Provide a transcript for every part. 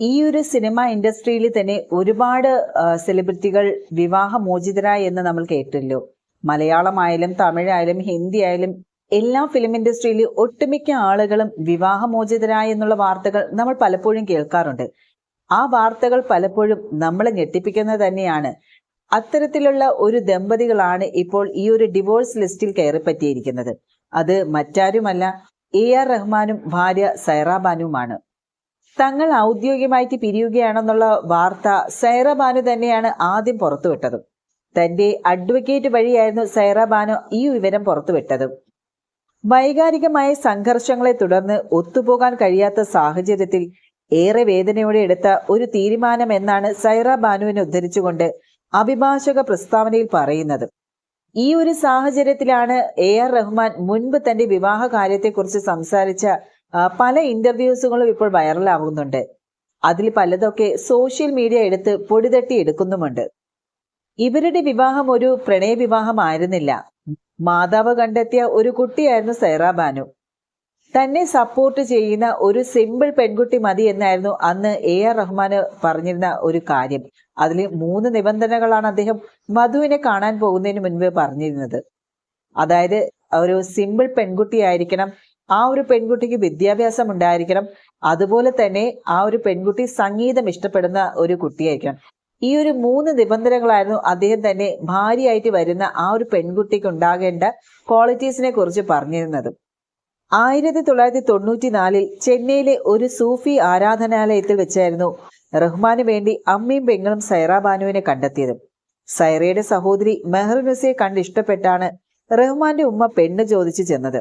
ഈ ഒരു സിനിമ ഇൻഡസ്ട്രിയിൽ തന്നെ ഒരുപാട് സെലിബ്രിറ്റികൾ വിവാഹമോചിതരായി എന്ന് നമ്മൾ കേട്ടല്ലോ. മലയാളമായാലും തമിഴായാലും ഹിന്ദി ആയാലും എല്ലാ ഫിലിം ഇൻഡസ്ട്രിയിൽ ഒട്ടുമിക്ക ആളുകളും വിവാഹമോചിതരായി എന്നുള്ള വാർത്തകൾ നമ്മൾ പലപ്പോഴും കേൾക്കാറുണ്ട്. ആ വാർത്തകൾ പലപ്പോഴും നമ്മളെ ഞെട്ടിപ്പിക്കുന്നത് തന്നെയാണ്. അത്തരത്തിലുള്ള ഒരു ദമ്പതികളാണ് ഇപ്പോൾ ഈ ഒരു ഡിവോഴ്സ് ലിസ്റ്റിൽ കയറിപ്പറ്റിയിരിക്കുന്നത്. അത് മറ്റാരുമല്ല എ ആർ റഹ്മാനും ഭാര്യ സൈറ ബാനുവുമാണ്. തങ്ങൾ ഔദ്യോഗികമായിട്ട് പിരിയുകയാണെന്നുള്ള വാർത്ത സൈറബാനു തന്നെയാണ് ആദ്യം പുറത്തുവിട്ടത്. തന്റെ അഡ്വക്കേറ്റ് വഴിയായിരുന്നു സൈറബാനു ഈ വിവരം പുറത്തുവിട്ടത്. വൈകാരികമായ സംഘർഷങ്ങളെ തുടർന്ന് ഒത്തുപോകാൻ കഴിയാത്ത സാഹചര്യത്തിൽ ഏറെ വേദനയോടെ എടുത്ത ഒരു തീരുമാനം എന്നാണ് സൈറ ബാനുവിനെ ഉദ്ധരിച്ചുകൊണ്ട് അഭിഭാഷക പ്രസ്താവനയിൽ പറയുന്നത്. ഈ ഒരു സാഹചര്യത്തിലാണ് എ ആർ റഹ്മാൻ മുൻപ് തന്റെ വിവാഹ കാര്യത്തെക്കുറിച്ച് സംസാരിച്ച പല ഇന്റർവ്യൂസുകളും ഇപ്പോൾ വൈറലാവുന്നുണ്ട് അതിൽ പലതൊക്കെ സോഷ്യൽ മീഡിയ എടുത്ത് പൊടിതട്ടി എടുക്കുന്നുമുണ്ട്. ഇവരുടെ വിവാഹം ഒരു പ്രണയ വിവാഹമായിരുന്നില്ല. മാതാവ് കണ്ടെത്തിയ ഒരു കുട്ടിയായിരുന്നു സൈറ ബാനു. തന്നെ സപ്പോർട്ട് ചെയ്യുന്ന ഒരു സിമ്പിൾ പെൺകുട്ടി മതി എന്നായിരുന്നു അന്ന് എ ആർ റഹ്മാന് പറഞ്ഞിരുന്ന ഒരു കാര്യം. അതിൽ മൂന്ന് നിബന്ധനകളാണ് അദ്ദേഹം മധുവിനെ കാണാൻ പോകുന്നതിന് മുൻപ് പറഞ്ഞിരുന്നത്. അതായത് ഒരു സിമ്പിൾ പെൺകുട്ടിയായിരിക്കണം ആ ഒരു പെൺകുട്ടിക്ക് വിദ്യാഭ്യാസം ഉണ്ടായിരിക്കണം. അതുപോലെ തന്നെ ആ ഒരു പെൺകുട്ടി സംഗീതം ഇഷ്ടപ്പെടുന്ന ഒരു കുട്ടിയായിരിക്കണം. ഈ ഒരു മൂന്ന് നിബന്ധനകളായിരുന്നു അദ്ദേഹം തന്നെ ഭാര്യയായിട്ട് വരുന്ന ആ ഒരു പെൺകുട്ടിക്ക് ഉണ്ടാകേണ്ട ക്വാളിറ്റീസിനെ കുറിച്ച് പറഞ്ഞിരുന്നത്. ആയിരത്തി തൊള്ളായിരത്തി തൊണ്ണൂറ്റി നാലിൽ ചെന്നൈയിലെ ഒരു സൂഫി ആരാധനാലയത്തിൽ വെച്ചായിരുന്നു റഹ്മാന് വേണ്ടി അമ്മയും പെങ്ങളും സൈറ ബാനുവിനെ കണ്ടെത്തിയത്. സൈറയുടെ സഹോദരി മെഹ്റുനുസയെ കണ്ട് ഇഷ്ടപ്പെട്ടാണ് റഹ്മാന്റെ ഉമ്മ പെണ്ണ് ചോദിച്ചു ചെന്നത്.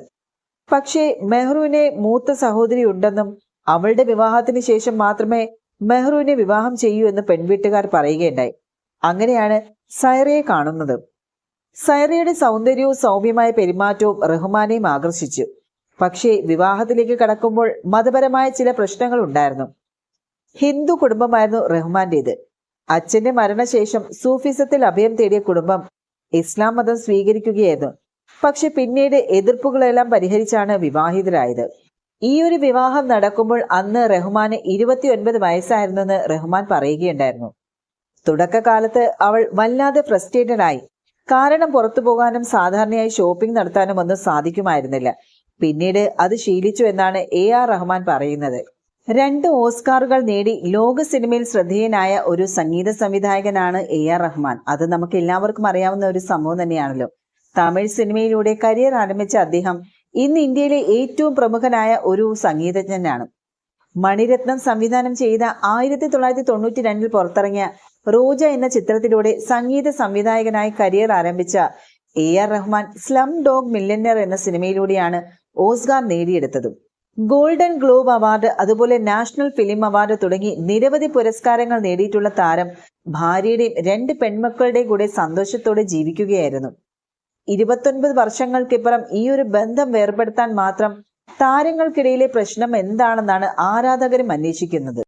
പക്ഷേ മെഹ്റുവിനെ മൂത്ത സഹോദരി ഉണ്ടെന്നും അവളുടെ വിവാഹത്തിന് ശേഷം മാത്രമേ മെഹ്റുവിനെ വിവാഹം ചെയ്യൂ എന്ന് പെൺവീട്ടുകാർ പറയുകയുണ്ടായി. അങ്ങനെയാണ് സൈറയെ കാണുന്നത്. സൈറയുടെ സൗന്ദര്യവും സൗമ്യമായ പെരുമാറ്റവും റഹ്മാനെയും ആകർഷിച്ചു. പക്ഷേ വിവാഹത്തിലേക്ക് കടക്കുമ്പോൾ മതപരമായ ചില പ്രശ്നങ്ങൾ ഉണ്ടായിരുന്നു. ഹിന്ദു കുടുംബമായിരുന്നു റഹ്മാന്റേത്. അച്ഛന്റെ മരണശേഷം സൂഫിസത്തിൽ അഭയം തേടിയ കുടുംബം ഇസ്ലാം മതം സ്വീകരിക്കുകയായിരുന്നു. പക്ഷെ പിന്നീട് എതിർപ്പുകളെല്ലാം പരിഹരിച്ചാണ് വിവാഹിതരായത്. ഈ ഒരു വിവാഹം നടക്കുമ്പോൾ അന്ന് റഹ്മാന് ഇരുപത്തിയൊൻപത് വയസ്സായിരുന്നെന്ന് റഹ്മാൻ പറയുകയുണ്ടായിരുന്നു. തുടക്കകാലത്ത് അവൾ വല്ലാതെ ഫ്രസ്ട്രേറ്റഡ് ആയി. കാരണം പുറത്തു പോകാനും സാധാരണയായി ഷോപ്പിംഗ് നടത്താനും ഒന്നും സാധിക്കുമായിരുന്നില്ല. പിന്നീട് അത് ശീലിച്ചു എന്നാണ് എ ആർ റഹ്മാൻ പറയുന്നത്. രണ്ട് ഓസ്കാറുകൾ നേടി ലോക സിനിമയിൽ ശ്രദ്ധേയനായ ഒരു സംഗീത സംവിധായകനാണ് എ ആർ റഹ്മാൻ. അത് നമുക്ക് എല്ലാവർക്കും അറിയാവുന്ന ഒരു സംഭവം തന്നെയാണല്ലോ. തമിഴ് സിനിമയിലൂടെ കരിയർ ആരംഭിച്ച അദ്ദേഹം ഇന്ന് ഇന്ത്യയിലെ ഏറ്റവും പ്രമുഖനായ ഒരു സംഗീതജ്ഞനാണ്. മണിരത്നം സംവിധാനം ചെയ്ത ആയിരത്തി തൊള്ളായിരത്തി തൊണ്ണൂറ്റി രണ്ടിൽ പുറത്തിറങ്ങിയ റോജ എന്ന ചിത്രത്തിലൂടെ സംഗീത സംവിധായകനായി കരിയർ ആരംഭിച്ച A R Rahman slumdog millionaire എന്ന സിനിമയിലൂടെയാണ് ഓസ്കാർ നേടിയെടുത്തത്. ഗോൾഡൻ ഗ്ലോബ് അവാർഡ് അതുപോലെ നാഷണൽ ഫിലിം അവാർഡ് തുടങ്ങി നിരവധി പുരസ്കാരങ്ങൾ നേടിയിട്ടുള്ള താരം ഭാര്യയുടെയും രണ്ട് പെൺമക്കളുടെയും കൂടെ സന്തോഷത്തോടെ ജീവിക്കുകയായിരുന്നു. ഇരുപത്തൊൻപത് വർഷങ്ങൾക്കിപ്പുറം ഈ ഒരു ബന്ധം വേർപെടുത്താൻ മാത്രം താരങ്ങൾക്കിടയിലെ പ്രശ്നം എന്താണെന്നാണ് ആരാധകരും അന്വേഷിക്കുന്നത്.